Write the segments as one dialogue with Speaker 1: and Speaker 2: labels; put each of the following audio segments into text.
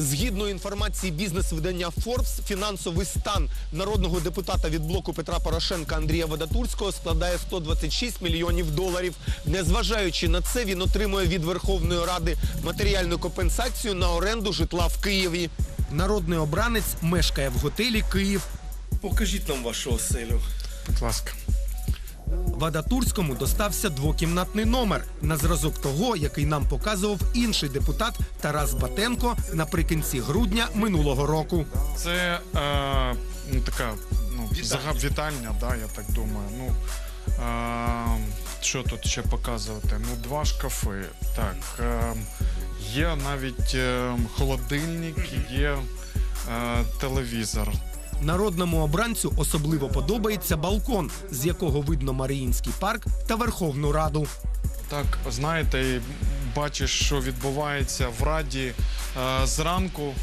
Speaker 1: Згідно інформації бізнес-видання Forbes, фінансовий стан народного депутата від блоку Петра Порошенка Андрія Вадатурського складає 126 мільйонів доларів. Незважаючи на це, він отримує від Верховної Ради матеріальну компенсацію на оренду житла в Києві. Народний обранець мешкає в готелі Київ. Покажіть нам вашу оселю.
Speaker 2: Будь ласка.
Speaker 1: Вадатурському достався двокімнатний номер на зразок того, який нам показував інший депутат Тарас Батенко наприкінці грудня минулого року.
Speaker 2: Це е, ну, така ну, загаб вітальня, да, я так думаю. Ну, е, що тут ще показувати? Ну, два шкафи. Так. Е, є навіть е, холодильник, є е, телевізор.
Speaker 1: Народному обранцю особливо подобається балкон, з якого видно Маріїнський парк та Верховну Раду.
Speaker 2: Так, знаєте, бачиш, що відбувається в Раді е, зранку.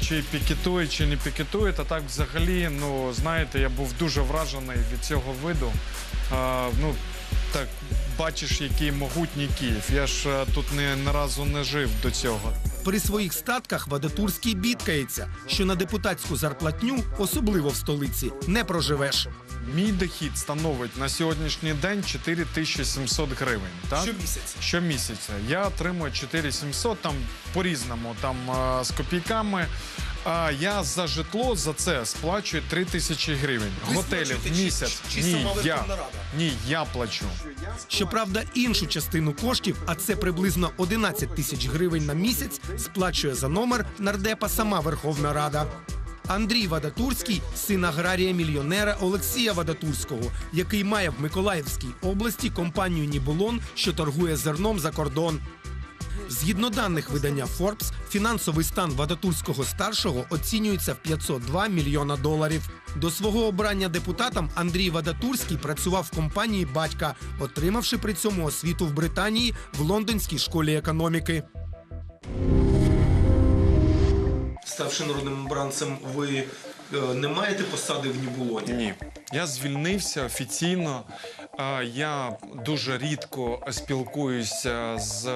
Speaker 2: Чи пікетує, чи не пікетує, та так взагалі, ну знаєте, я був дуже вражений від цього виду. Е, ну, так, бачиш, який могутній Київ. Я ж е, тут не, не разу не жив до цього.
Speaker 1: При своїх статках Вадатурський бідкається, що на депутатську зарплатню, особливо в столиці, не проживеш.
Speaker 2: Мій дохід становить на сьогоднішній день 4700 гривень. Так?
Speaker 1: Щомісяця.
Speaker 2: Щомісяця. Я отримую 4700, там по-різному, там е, з копійками. А я за житло за це сплачую 3000 гривень.
Speaker 1: Ви
Speaker 2: Готелі
Speaker 1: сплачуєте
Speaker 2: в
Speaker 1: чи-
Speaker 2: місяць.
Speaker 1: чи- чи
Speaker 2: Ні,
Speaker 1: сама
Speaker 2: я,
Speaker 1: Верховна Рада?
Speaker 2: ні, я плачу.
Speaker 1: Щоправда, іншу частину коштів, а це приблизно 11 тисяч гривень на місяць, сплачує за номер нардепа сама Верховна Рада. Андрій Вадатурський син аграрія-мільйонера Олексія Вадатурського, який має в Миколаївській області компанію Нібулон, що торгує зерном за кордон. Згідно даних видання Forbes, фінансовий стан Вадатурського старшого оцінюється в 502 мільйона доларів. До свого обрання депутатом Андрій Вадатурський працював в компанії батька, отримавши при цьому освіту в Британії в лондонській школі економіки. Ставши народним обранцем, ви е, не маєте посади в Нібулоні?
Speaker 2: Ні. Я звільнився офіційно. Я дуже рідко спілкуюся з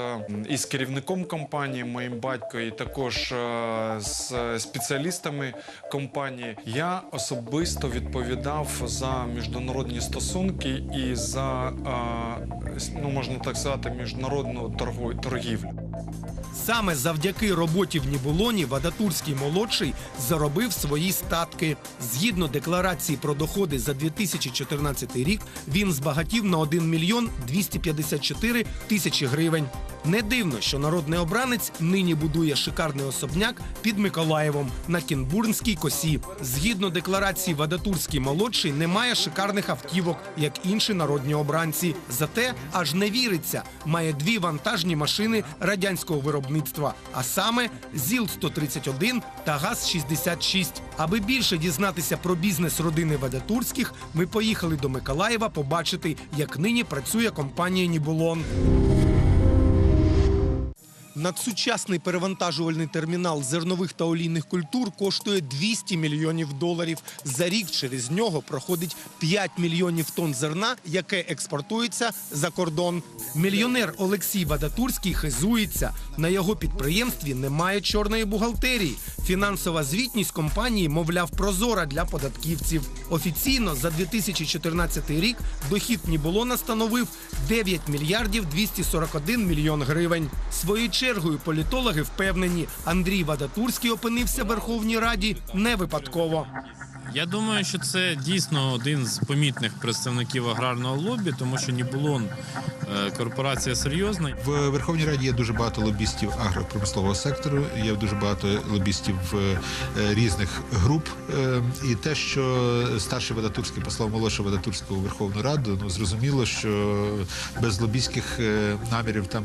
Speaker 2: із керівником компанії, моїм батьком, і також е, з спеціалістами компанії. Я особисто відповідав за міжнародні стосунки і за е, ну можна так сказати, міжнародну торгівлю.
Speaker 1: Саме завдяки роботі в Нібулоні Вадатурський молодший заробив свої статки. Згідно декларації про доходи за 2014 рік, він збагатів на 1 мільйон 254 тисячі гривень. Не дивно, що народний обранець нині будує шикарний особняк під Миколаєвом на Кінбурнській косі. Згідно декларації, Вадатурський молодший не має шикарних автівок, як інші народні обранці. Зате аж не віриться, має дві вантажні машини радянського виробництва, а саме ЗІЛ-131 та ГАЗ-66. Аби більше дізнатися про бізнес родини Вадатурських, ми поїхали до Миколаєва побачити, як нині працює компанія Нібулон. Надсучасний перевантажувальний термінал зернових та олійних культур коштує 200 мільйонів доларів. За рік через нього проходить 5 мільйонів тонн зерна, яке експортується за кордон. Мільйонер Олексій Вадатурський хизується. На його підприємстві немає чорної бухгалтерії. Фінансова звітність компанії, мовляв, прозора для податківців. Офіційно за 2014 рік дохід Нібулона становив 9 мільярдів 241 мільйон гривень. Своєю чергою політологи впевнені, Андрій Вадатурський опинився в Верховній Раді не випадково.
Speaker 3: Я думаю, що це дійсно один з помітних представників аграрного лобі, тому що Нібулон е, корпорація серйозна.
Speaker 4: В Верховній Раді є дуже багато лобістів агропромислового сектору, є дуже багато лобістів е, різних груп. Е, І те, що старший Вадатурський послав молодшого Вадатурського Верховну Раду, ну зрозуміло, що без лобістських е, намірів там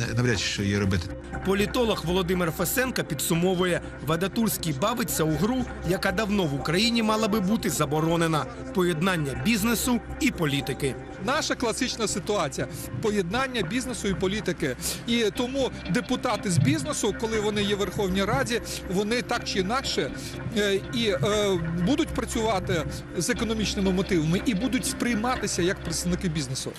Speaker 4: е, навряд чи що є робити.
Speaker 1: Політолог Володимир Фесенка підсумовує, Вадатурський бавиться у гру, яка давно в Україні мала би бути заборонена поєднання бізнесу і політики.
Speaker 5: Наша класична ситуація поєднання бізнесу і політики. І тому депутати з бізнесу, коли вони є в Верховній Раді, вони так чи інакше е, і е, будуть працювати з економічними мотивами і будуть сприйматися як представники бізнесу.